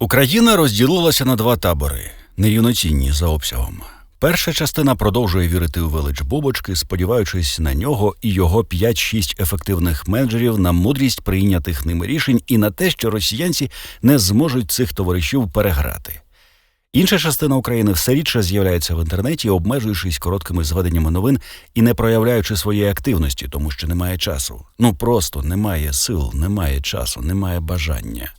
Україна розділилася на два табори, нерівноцінні за обсягом. Перша частина продовжує вірити у велич Бубочки, сподіваючись на нього і його 5-6 ефективних менеджерів на мудрість прийнятих ними рішень і на те, що росіянці не зможуть цих товаришів переграти. Інша частина України все рідше з'являється в інтернеті, обмежуючись короткими зведеннями новин і не проявляючи своєї активності, тому що немає часу. Ну просто немає сил, немає часу, немає бажання.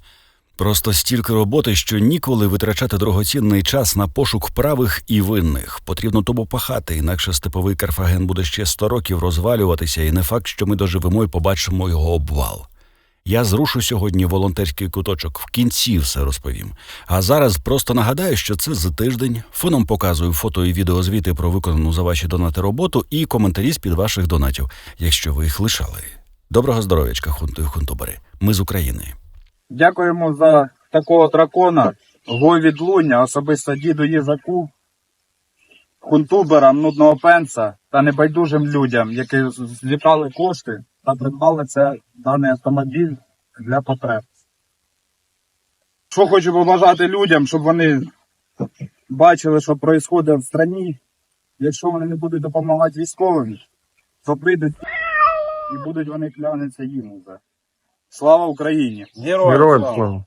Просто стільки роботи, що ніколи витрачати дорогоцінний час на пошук правих і винних. Потрібно тому пахати, інакше степовий Карфаген буде ще 100 років розвалюватися, і не факт, що ми доживемо і побачимо його обвал. Я зрушу сьогодні волонтерський куточок, в кінці все розповім. А зараз просто нагадаю, що це за тиждень. Фоном показую фото і відеозвіти про виконану за ваші донати роботу і коментарі з-під ваших донатів, якщо ви їх лишали. Доброго здоров'ячка, хунту і хунтубери. Ми з України. Дякуємо за такого дракона, гой відлуння, особисто діду Їзаку, хунтуберам, нудного пенса та небайдужим людям, які злітали кошти та придбали це даний автомобіль для потреб. Що хочу побажати людям, щоб вони бачили, що відбувається в країні. Якщо вони не будуть допомагати військовим, то прийдуть і будуть вони клянуться їм за. Слава Україні! Героям, Героям слава! слава.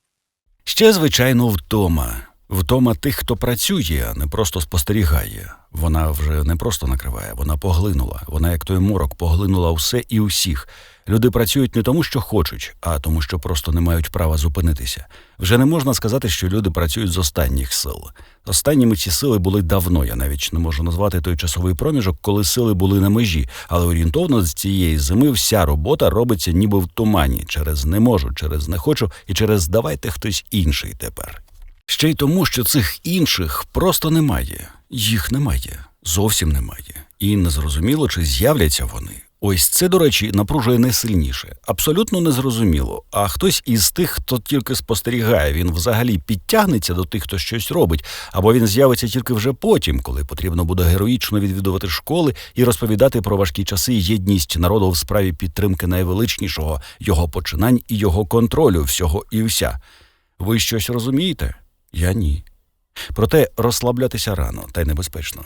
Ще, звичайно, втома. Втома тих, хто працює, а не просто спостерігає. Вона вже не просто накриває, вона поглинула. Вона, як той морок, поглинула все і усіх. Люди працюють не тому, що хочуть, а тому, що просто не мають права зупинитися. Вже не можна сказати, що люди працюють з останніх сил. Останніми ці сили були давно. Я навіть не можу назвати той часовий проміжок, коли сили були на межі, але орієнтовно з цієї зими вся робота робиться ніби в тумані через не можу, через не хочу і через давайте хтось інший тепер. Ще й тому, що цих інших просто немає. Їх немає, зовсім немає. І незрозуміло, чи з'являться вони. Ось це, до речі, напружує найсильніше. Абсолютно незрозуміло. А хтось із тих, хто тільки спостерігає, він взагалі підтягнеться до тих, хто щось робить, або він з'явиться тільки вже потім, коли потрібно буде героїчно відвідувати школи і розповідати про важкі часи єдність народу в справі підтримки найвеличнішого, його починань і його контролю всього і вся. Ви щось розумієте? Я ні. Проте розслаблятися рано та й небезпечно.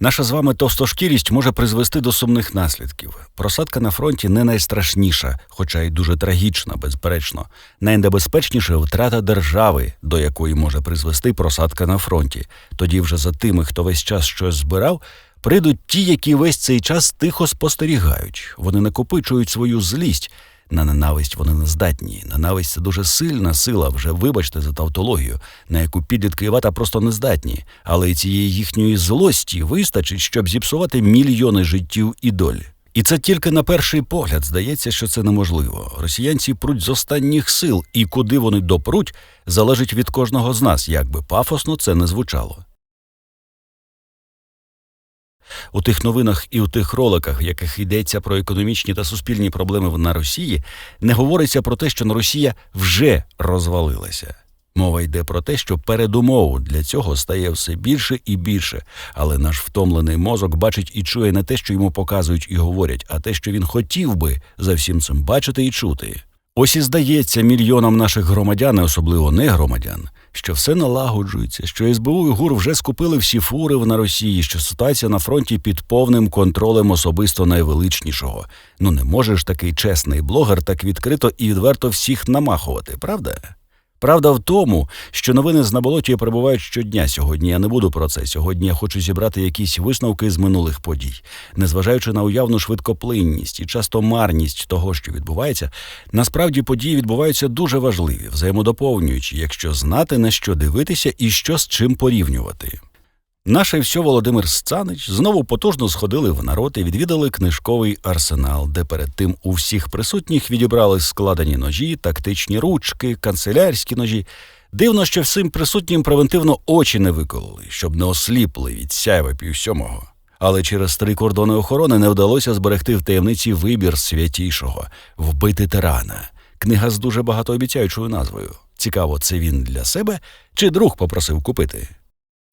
Наша з вами товстошкірість може призвести до сумних наслідків. Просадка на фронті не найстрашніша, хоча й дуже трагічна, безперечно. Найнебезпечніша втрата держави, до якої може призвести просадка на фронті. Тоді вже за тими, хто весь час щось збирав, прийдуть ті, які весь цей час тихо спостерігають. Вони накопичують свою злість. На ненависть вони не здатні. Ненависть це дуже сильна сила, вже вибачте за тавтологію, на яку підлітки Івата просто не здатні. Але й цієї їхньої злості вистачить, щоб зіпсувати мільйони життів і доль. І це тільки на перший погляд здається, що це неможливо. Росіянці пруть з останніх сил, і куди вони допруть, залежить від кожного з нас, як би пафосно це не звучало. У тих новинах і у тих роликах, в яких йдеться про економічні та суспільні проблеми на Росії, не говориться про те, що Росія вже розвалилася. Мова йде про те, що передумову для цього стає все більше і більше, але наш втомлений мозок бачить і чує не те, що йому показують і говорять, а те, що він хотів би за всім цим бачити і чути. Ось і здається мільйонам наших громадян, і особливо не громадян, що все налагоджується, що СБУ і ГУР вже скупили всі фури на Росії, що ситуація на фронті під повним контролем особисто найвеличнішого. Ну не можеш такий чесний блогер так відкрито і відверто всіх намахувати, правда? Правда в тому, що новини з наболоті прибувають щодня сьогодні. Я не буду про це. Сьогодні я хочу зібрати якісь висновки з минулих подій. Незважаючи на уявну швидкоплинність і часто марність того, що відбувається, насправді події відбуваються дуже важливі, взаємодоповнюючі, якщо знати на що дивитися і що з чим порівнювати. Наше все Володимир Сцанич знову потужно сходили в народ і відвідали книжковий арсенал, де перед тим у всіх присутніх відібрали складені ножі, тактичні ручки, канцелярські ножі. Дивно, що всім присутнім превентивно очі не викололи, щоб не осліпли від сяйва півсьомого. Але через три кордони охорони не вдалося зберегти в таємниці вибір святішого вбити тирана. Книга з дуже багатообіцяючою назвою. Цікаво, це він для себе чи друг попросив купити?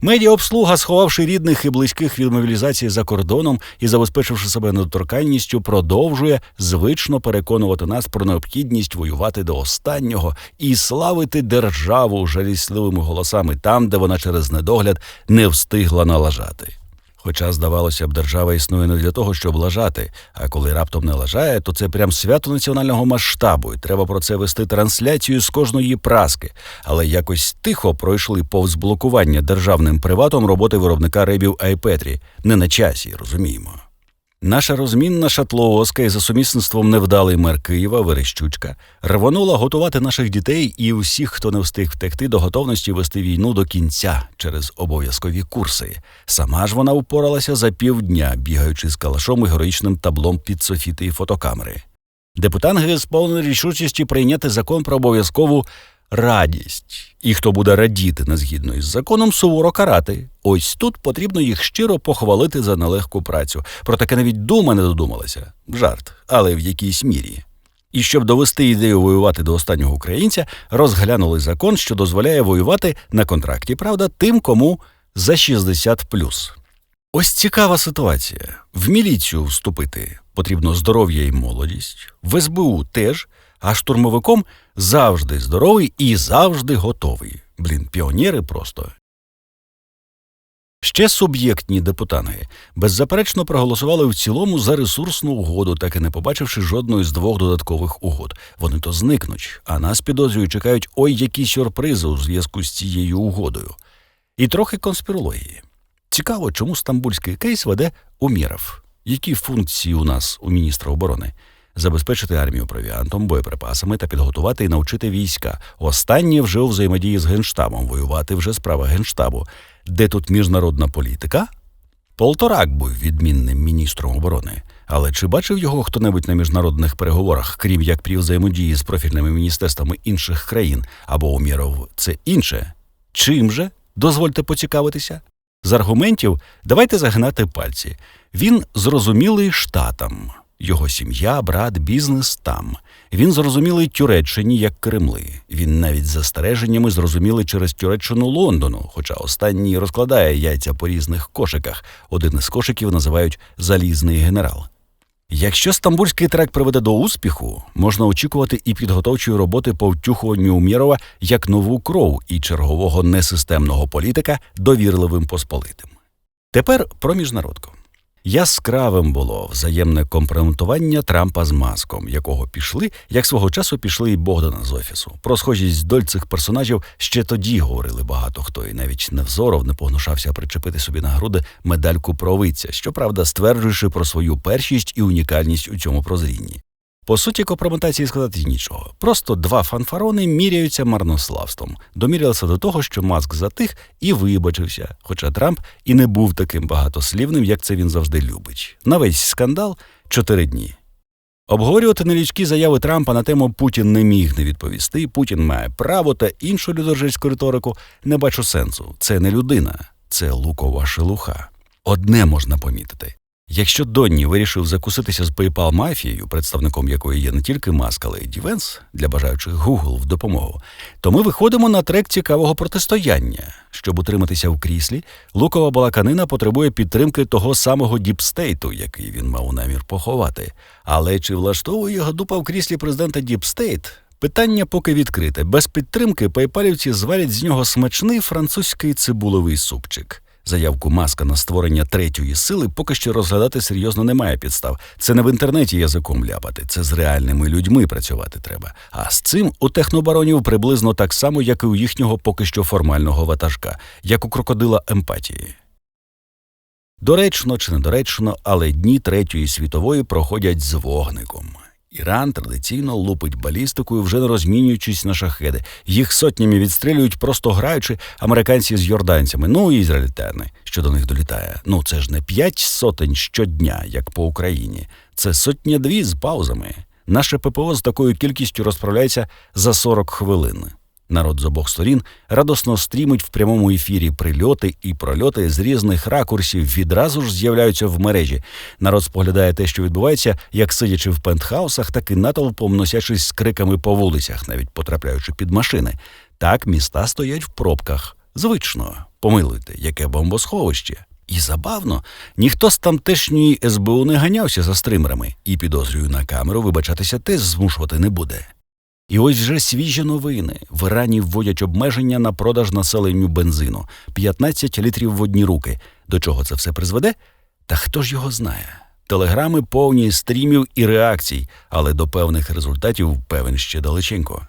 Медіаобслуга, сховавши рідних і близьких від мобілізації за кордоном і забезпечивши себе недоторканністю, продовжує звично переконувати нас про необхідність воювати до останнього і славити державу жалісливими голосами там, де вона через недогляд не встигла налажати. Хоча, здавалося б, держава існує не для того, щоб лажати, а коли раптом не лажає, то це прям свято національного масштабу, і треба про це вести трансляцію з кожної праски. Але якось тихо пройшли повз блокування державним приватом роботи виробника ребів Айпетрі. Не на часі, розуміємо. Наша розмінна шатлооска і за сумісництвом невдалий мер Києва Верещучка рвонула готувати наших дітей і усіх, хто не встиг втекти до готовності вести війну до кінця через обов'язкові курси. Сама ж вона впоралася за півдня, бігаючи з калашом і героїчним таблом під софіти і фотокамери. Депутанги сповнені рішучості прийняти закон про обов'язкову радість. І хто буде радіти незгідно із законом, суворо карати. Ось тут потрібно їх щиро похвалити за нелегку працю. Про таке навіть дума не додумалася. Жарт, але в якійсь мірі. І щоб довести ідею воювати до останнього українця, розглянули закон, що дозволяє воювати на контракті, правда, тим, кому за 60 Ось цікава ситуація. В міліцію вступити потрібно здоров'я і молодість, в СБУ теж, а штурмовиком завжди здоровий і завжди готовий. Блін, піонери просто. Ще суб'єктні депутати беззаперечно проголосували в цілому за ресурсну угоду, так і не побачивши жодної з двох додаткових угод. Вони то зникнуть, а нас підозрюю чекають ой які сюрпризи у зв'язку з цією угодою. І трохи конспірології. Цікаво, чому стамбульський кейс веде Умєров. Які функції у нас у міністра оборони? Забезпечити армію провіантом, боєприпасами та підготувати і навчити війська. Останнє вже у взаємодії з генштабом, воювати вже справа генштабу. Де тут міжнародна політика? Полторак був відмінним міністром оборони. Але чи бачив його хто-небудь на міжнародних переговорах, крім як при взаємодії з профільними міністерствами інших країн або Умєров це інше? Чим же? Дозвольте поцікавитися. З аргументів давайте загинати пальці. Він зрозумілий штатам. Його сім'я, брат, бізнес там. Він зрозумілий Тюреччині як Кремли. Він навіть з застереженнями зрозумілий через Тюреччину Лондону, хоча останній розкладає яйця по різних кошиках. Один із кошиків називають залізний генерал. Якщо стамбульський трек приведе до успіху, можна очікувати і підготовчої роботи по втюхуванню Умєрова як нову кров і чергового несистемного політика довірливим посполитим. Тепер про міжнародку. Яскравим було взаємне компрометування Трампа з маском, якого пішли, як свого часу пішли і Богдана з офісу. Про схожість доль цих персонажів ще тоді говорили багато хто, і навіть Невзоров не погнушався причепити собі на груди медальку провиця, щоправда, стверджуючи про свою першість і унікальність у цьому прозрінні. По суті, компрометації сказати нічого. Просто два фанфарони міряються марнославством. Домірялися до того, що маск затих і вибачився, хоча Трамп і не був таким багатослівним, як це він завжди любить. На весь скандал чотири дні. Обговорювати нелічкі заяви Трампа на тему Путін не міг не відповісти. Путін має право та іншу людожильську риторику. Не бачу сенсу. Це не людина, це лукова шелуха. Одне можна помітити. Якщо Донні вирішив закуситися з PayPal мафією, представником якої є не тільки Маск, але й Дівенс для бажаючих Google в допомогу, то ми виходимо на трек цікавого протистояння. Щоб утриматися в кріслі, лукова балаканина потребує підтримки того самого Діпстейту, який він мав намір поховати. Але чи влаштовує його дупа в кріслі президента Діпстейт? Питання поки відкрите. Без підтримки пайпалівці зварять з нього смачний французький цибулевий супчик. Заявку маска на створення третьої сили поки що розглядати серйозно немає підстав. Це не в інтернеті язиком ляпати, це з реальними людьми працювати треба. А з цим у технобаронів приблизно так само, як і у їхнього поки що формального ватажка, як у крокодила емпатії. Доречно чи недоречно, але дні Третьої світової проходять з вогником. Іран традиційно лупить балістикою, вже не розмінюючись на шахеди. Їх сотнями відстрілюють, просто граючи американці з йорданцями, ну і ізраїльтяни, що до них долітає. Ну це ж не п'ять сотень щодня, як по Україні. Це сотня дві з паузами. Наше ППО з такою кількістю розправляється за 40 хвилин. Народ з обох сторін радосно стрімить в прямому ефірі прильоти і прольоти з різних ракурсів відразу ж з'являються в мережі. Народ споглядає те, що відбувається, як сидячи в пентхаусах, так і натовпом носячись з криками по вулицях, навіть потрапляючи під машини. Так міста стоять в пробках. Звично, помилуйте, яке бомбосховище. І забавно, ніхто з тамтешньої СБУ не ганявся за стримерами, і підозрюю на камеру вибачатися теж змушувати не буде. І ось вже свіжі новини. В Ірані вводять обмеження на продаж населенню бензину 15 літрів в одні руки. До чого це все призведе? Та хто ж його знає? Телеграми повні стрімів і реакцій, але до певних результатів певен ще далеченько.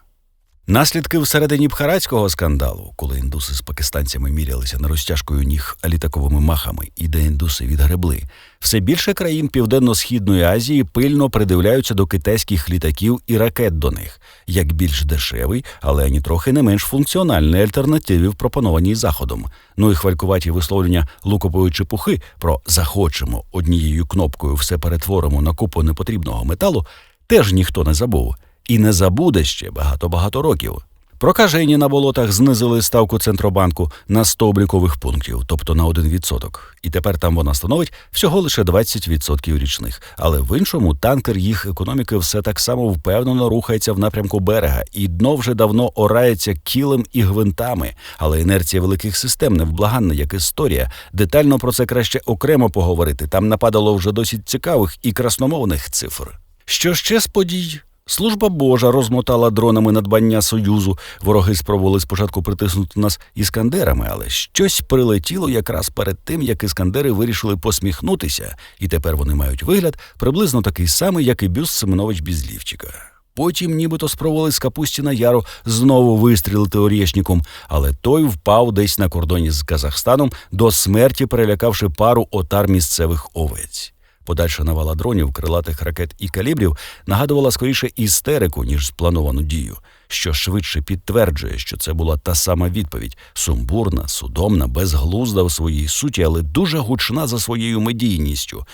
Наслідки всередині бхаратського скандалу, коли індуси з пакистанцями мірялися на розтяжкою ніг літаковими махами, і де індуси відгребли, все більше країн Південно-Східної Азії пильно придивляються до китайських літаків і ракет до них, як більш дешевий, але ані трохи не менш функціональної альтернативи в пропонованій заходом. Ну і хвалькуваті висловлення лукової чепухи про захочемо однією кнопкою все перетворимо на купу непотрібного металу, теж ніхто не забув і не забуде ще багато-багато років. Прокажені на болотах знизили ставку Центробанку на 100 облікових пунктів, тобто на 1%. І тепер там вона становить всього лише 20% річних. Але в іншому танкер їх економіки все так само впевнено рухається в напрямку берега, і дно вже давно орається кілем і гвинтами. Але інерція великих систем невблаганна, як історія. Детально про це краще окремо поговорити. Там нападало вже досить цікавих і красномовних цифр. Що ще з подій? Служба Божа розмотала дронами надбання Союзу. Вороги спробували спочатку притиснути нас іскандерами, але щось прилетіло якраз перед тим, як іскандери вирішили посміхнутися, і тепер вони мають вигляд приблизно такий самий, як і бюст Семенович Бізлівчика. Потім, нібито спробували з Капустіна Яру знову вистрілити орєшніком, але той впав десь на кордоні з Казахстаном, до смерті перелякавши пару отар місцевих овець. Подальша навала дронів, крилатих ракет і калібрів нагадувала скоріше істерику, ніж сплановану дію, що швидше підтверджує, що це була та сама відповідь сумбурна, судомна, безглузда в своїй суті, але дуже гучна за своєю медійністю.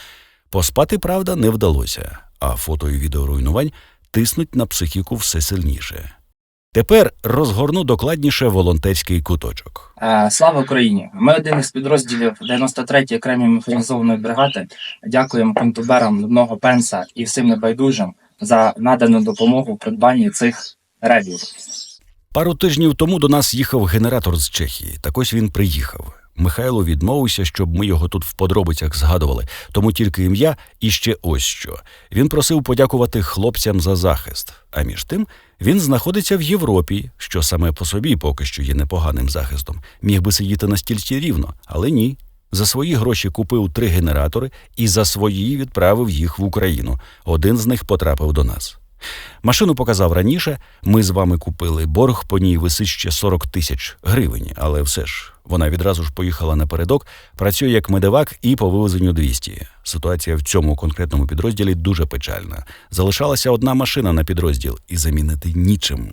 Поспати, правда, не вдалося, а фото і відео руйнувань тиснуть на психіку все сильніше. Тепер розгорну докладніше волонтерський куточок. Е, Слава Україні! Ми один із підрозділів 93-ї окремої механізованої бригади. Дякуємо контуберам Дубного Пенса і всім небайдужим за надану допомогу в придбанні цих ребів. Пару тижнів тому до нас їхав генератор з Чехії. Так ось він приїхав. Михайло відмовився, щоб ми його тут в подробицях згадували, тому тільки ім'я і ще ось що. Він просив подякувати хлопцям за захист. А між тим він знаходиться в Європі, що саме по собі поки що є непоганим захистом. Міг би сидіти на стільці рівно, але ні. За свої гроші купив три генератори і за свої відправив їх в Україну. Один з них потрапив до нас. Машину показав раніше. Ми з вами купили борг, по ній висить ще 40 тисяч гривень, але все ж вона відразу ж поїхала напередок, працює як медивак і по вивезенню 200. Ситуація в цьому конкретному підрозділі дуже печальна. Залишалася одна машина на підрозділ і замінити нічим.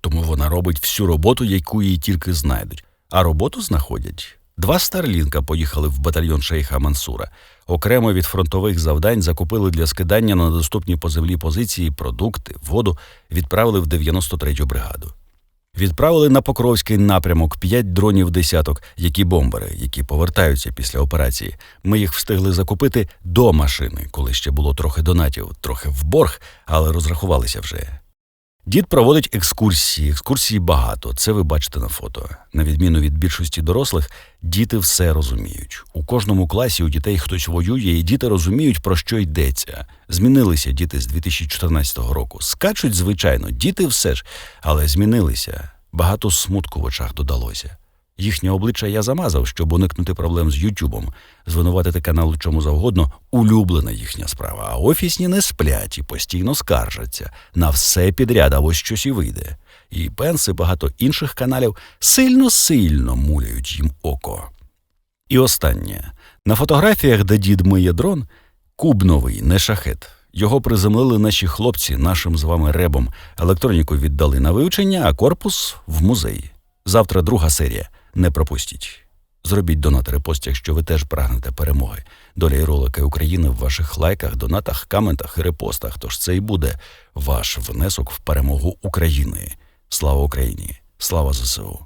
Тому вона робить всю роботу, яку їй тільки знайдуть. А роботу знаходять. Два старлінка поїхали в батальйон шейха Мансура. Окремо від фронтових завдань закупили для скидання на доступні по землі позиції продукти, воду, відправили в 93-ю бригаду. Відправили на Покровський напрямок п'ять дронів десяток, які бомбери, які повертаються після операції. Ми їх встигли закупити до машини, коли ще було трохи донатів, трохи в борг, але розрахувалися вже. Дід проводить екскурсії. екскурсії багато. Це ви бачите на фото. На відміну від більшості дорослих, діти все розуміють. У кожному класі у дітей хтось воює, і діти розуміють, про що йдеться. Змінилися діти з 2014 року. Скачуть, звичайно, діти все ж, але змінилися. Багато смутку в очах додалося. Їхнє обличчя я замазав, щоб уникнути проблем з Ютубом. Звинуватити канал у чому завгодно улюблена їхня справа. А офісні не сплять і постійно скаржаться на все підряд, а ось щось і вийде. І пенси багато інших каналів сильно-сильно муляють їм око. І останнє. На фотографіях, де дід миє дрон, куб новий, не шахет. Його приземлили наші хлопці нашим з вами ребом. Електроніку віддали на вивчення, а корпус в музей. Завтра друга серія. Не пропустіть. Зробіть донат репост, якщо ви теж прагнете перемоги. Доля і ролики України в ваших лайках, донатах, коментах і репостах. Тож це і буде ваш внесок в перемогу України. Слава Україні! Слава ЗСУ!